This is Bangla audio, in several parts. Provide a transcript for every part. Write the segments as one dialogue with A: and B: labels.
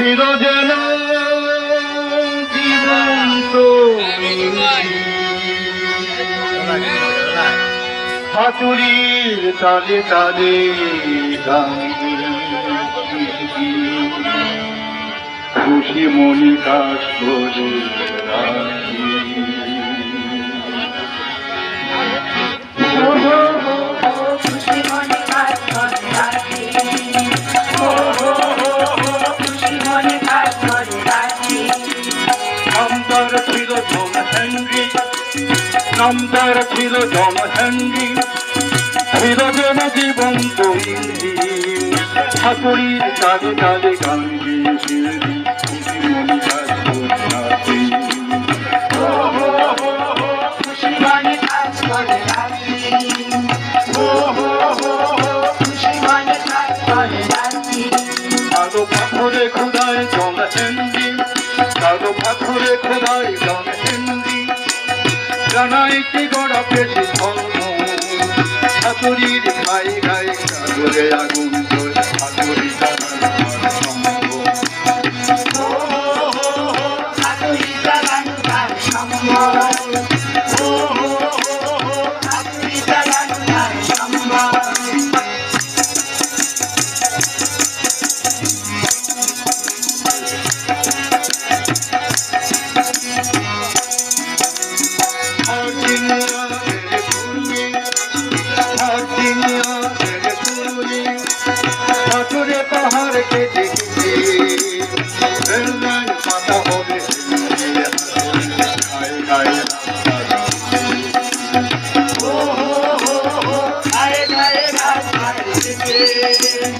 A: ছিল যেন জীবন্ত হাতুড়ির তালে তালে খুশি মনি কাজ নামদার ছিল জমহ্যাঙ্গি ছিল যেন জীবন্ত ঠাকুরির কাজে
B: কাজে গান
A: কালো পাথরে খোদায় জল হিন্দি কালো পাথরে খোদায় জল হিন্দি রানাইটি গড়া পেশি ঠাকুরির খাই খাই ঠাকুরে আগুন
B: ঠাকুরি Yeah.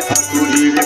B: শাশুড়ির